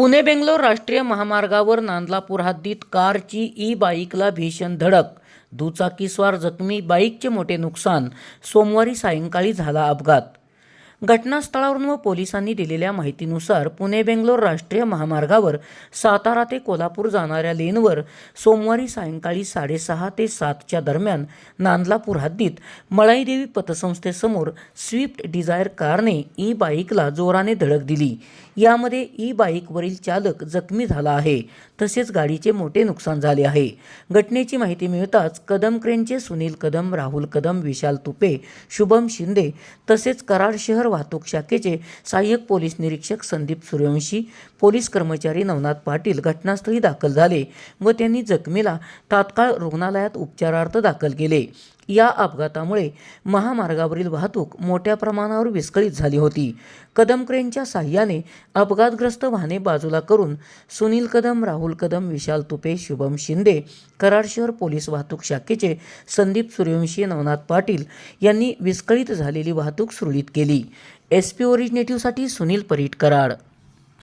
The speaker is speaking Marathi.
पुणे बेंगलोर राष्ट्रीय महामार्गावर नांदलापूर हद्दीत कारची ई बाईकला भीषण धडक दुचाकीस्वार जखमी बाईकचे मोठे नुकसान सोमवारी सायंकाळी झाला अपघात. घटनास्थळावरून व पोलिसांनी दिलेल्या माहितीनुसार पुणे बेंगलोर राष्ट्रीय महामार्गावर सातारा ते कोल्हापूर जाणाऱ्या लेनवर सोमवारी सायंकाळी साडेसहा ते सातच्या दरम्यान नांदलापूर हद्दीत मळाईदेवी पतसंस्थेसमोर स्विफ्ट डिझायर कारने ई बाईकला जोराने धडक दिली. यामध्ये ई बाईकवरील चालक जखमी झाला आहे. तसेच गाडीचे मोठे नुकसान झाले आहे. घटनेची माहिती मिळताच कदम क्रेनचे सुनील कदम राहुल कदम विशाल तुपे शुभम शिंदे तसेच कराड शहर वाहतूक शाखेचे सहाय्यक पोलीस निरीक्षक संदीप सूर्यवंशी पोलीस कर्मचारी नवनाथ पाटील घटनास्थळी दाखल झाले व त्यांनी जखमीला तात्काळ रुग्णालयात उपचारार्थ दाखल केले. या अपघातामुळे महामार्गावरील वाहतूक मोठ्या प्रमाणावर विस्कळीत झाली होती. कदम क्रेनच्या साह्याने अपघातग्रस्त वाहने बाजूला करून सुनील कदम राहुल कदम विशाल तुपे शुभम शिंदे कराड शहर पोलीस वाहतूक शाखेचे संदीप सूर्यवंशी नवनाथ पाटील यांनी विस्कळीत झालेली वाहतूक सुरळीत केली. एस पी ओरिजिनेटिव्हसाठी सुनील परीट कराड